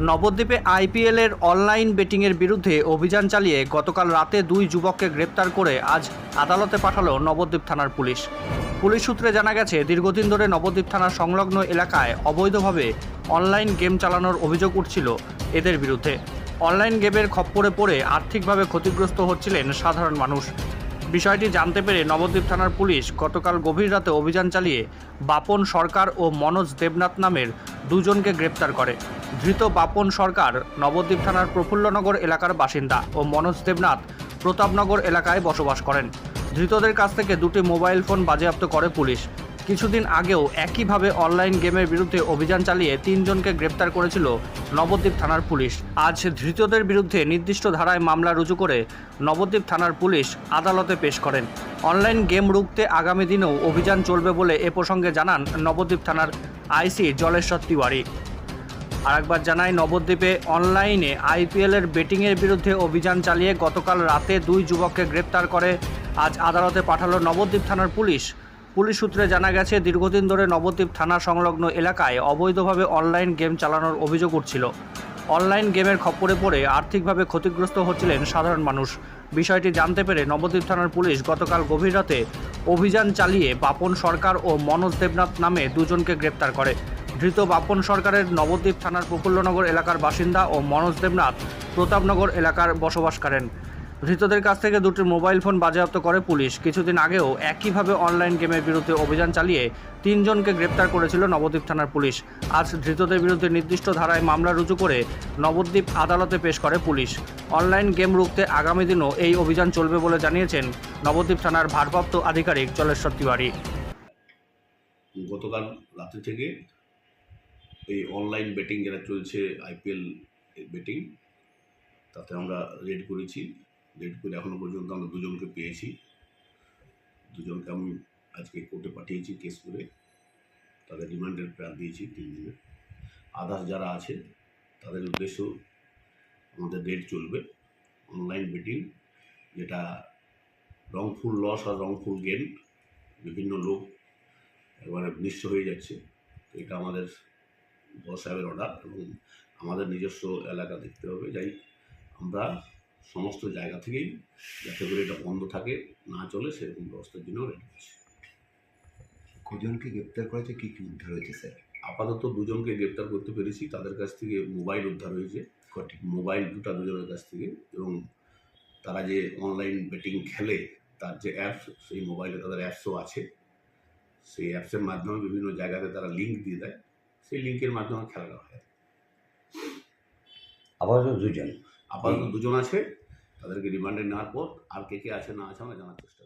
নবদ্বীপে আইপিএলের অনলাইন বেটিংয়ের বিরুদ্ধে অভিযান চালিয়ে গতকাল রাতে দুই যুবককে গ্রেপ্তার করে আজ আদালতে পাঠালো নবদ্বীপ থানার পুলিশ। পুলিশ সূত্রে জানা গেছে, দীর্ঘদিন ধরে নবদ্বীপ থানার সংলগ্ন এলাকায় অবৈধভাবে অনলাইন গেম চালানোর অভিযোগ উঠছিল এদের বিরুদ্ধে। অনলাইন গেমের খপ্পরে পড়ে আর্থিকভাবে ক্ষতিগ্রস্ত হচ্ছিলেন সাধারণ মানুষ। বিষয়টি জানতে পেরে নবদ্বীপ থানার পুলিশ গতকাল গভীর রাতে অভিযান চালিয়ে বাপন সরকার ও মনোজ দেবনাথ নামের দুজনকে গ্রেপ্তার করে। ধৃত বাপন সরকার নবদ্বীপ থানার প্রফুল্লনগর এলাকার বাসিন্দা ও মনোজ দেবনাথ প্রতাপনগর এলাকায় বসবাস করেন। ধৃতদের কাছ থেকে দুটি মোবাইল ফোন বাজেয়াপ্ত করে পুলিশ। কিছুদিন আগেও একইভাবে অনলাইন গেমের বিরুদ্ধে অভিযান চালিয়ে তিনজনকে গ্রেপ্তার করেছিল নবদ্বীপ থানার পুলিশ। আজ ধৃতদের বিরুদ্ধে নির্দিষ্ট ধারায় মামলা রুজু করে নবদ্বীপ থানার পুলিশ আদালতে পেশ করেন। অনলাইন গেম রুখতে আগামী দিনেও অভিযান চলবে বলে এ প্রসঙ্গে জানান নবদ্বীপ থানার আইসি জলেশ্বর তিওয়ারি। আরেকবার জানাই, নবদ্বীপে অনলাইনে আইপিএলের বেটিংয়ের বিরুদ্ধে অভিযান চালিয়ে গতকাল রাতে দুই যুবককে গ্রেপ্তার করে আজ আদালতে পাঠালো নবদ্বীপ থানার পুলিশ। পুলিশ সূত্রে জানা গেছে, দীর্ঘদিন ধরে নবদ্বীপ থানা সংলগ্ন এলাকায় অবৈধভাবে অনলাইন গেম চালানোর অভিযোগ উঠছিল। অনলাইন গেমের খপ্পরে পড়ে আর্থিকভাবে ক্ষতিগ্রস্ত হচ্ছিলেন সাধারণ মানুষ। বিষয়টি জানতে পেরে নবদ্বীপ থানার পুলিশ গতকাল গভীর রাতে অভিযান চালিয়ে বাপন সরকার ও মনোজ দেবনাথ নামে দুজনকে গ্রেপ্তার করে। ধৃত বাপন সরকারের নবদ্বীপ থানার প্রফুল্লনগর এলাকার বাসিন্দা ও মনোজ দেবনাথ প্রতাপনগর এলাকার বসবাস করেন। ধৃতদের কাছ থেকে দুটি মোবাইল ফোন বাজেয়াপ্ত করে পুলিশ। কিছুদিন আগেও একইভাবে অনলাইন গেমের বিরুদ্ধে অভিযান চালিয়ে তিনজনকে গ্রেপ্তার করেছিল নবদ্বীপ থানার পুলিশ। আজ ধৃতদের বিরুদ্ধে নির্দিষ্ট ধারায় মামলা রুজু করে নবদ্বীপ আদালতে পেশ করে পুলিশ। অনলাইন গেম রুখতে আগামী দিনও এই অভিযান চলবে বলে জানিয়েছেন নবদ্বীপ থানার ভারপ্রাপ্ত আধিকারিক জলেশ্বর তিওয়ারি। গতকাল রাতে থেকে এই অনলাইন বেটিং যেটা চলছে আইপিএল বেটিং তাতে আমরা রেড করেছি। রেড করে এখনও পর্যন্ত আমরা দুজনকে পেয়েছি। দুজনকে আমি আজকে কোর্টে পাঠিয়েছি কেস করে। তাদের রিমান্ডের প্ল্যান দিয়েছি তিন দিনের আদার্স যারা আছে, তাদের উদ্দেশ্য আমাদের রেড চলবে। অনলাইন বেটিং যেটা রংফুল লস আর রংফুল গেম বিভিন্ন লোক এবারে নিঃস্ব হয়ে যাচ্ছে। এটা আমাদের বস সাহেবের অর্ডার এবং আমাদের নিজস্ব এলাকা দেখতে হবে। যাই আমরা সমস্ত জায়গা থেকেই যাতে করে এটা বন্ধ থাকে না চলে সেরকম ব্যবস্থার জন্য রেডি করছি কজনকে গ্রেপ্তার করেছে? কী কী উদ্ধার হয়েছে স্যার? আপাতত দুজনকে গ্রেপ্তার করতে পেরেছি তাদের কাছ থেকে মোবাইল উদ্ধার হয়েছে। কটি মোবাইল দুটা দুজনের কাছ থেকে এবং তারা যে অনলাইন বেটিং খেলে তার যে অ্যাপস সেই মোবাইলে তাদের অ্যাপসও আছে। সেই অ্যাপসের মাধ্যমে বিভিন্ন জায়গাতে তারা লিঙ্ক দিয়ে দেয়। সেই লিঙ্কের মাধ্যমে খেলানো হয়। আপাতত দুজন। আপাতত দুজন আছে তাদেরকে রিমান্ডে নেওয়ার পর আর কে কে আছে না আছে আমরা জানার চেষ্টা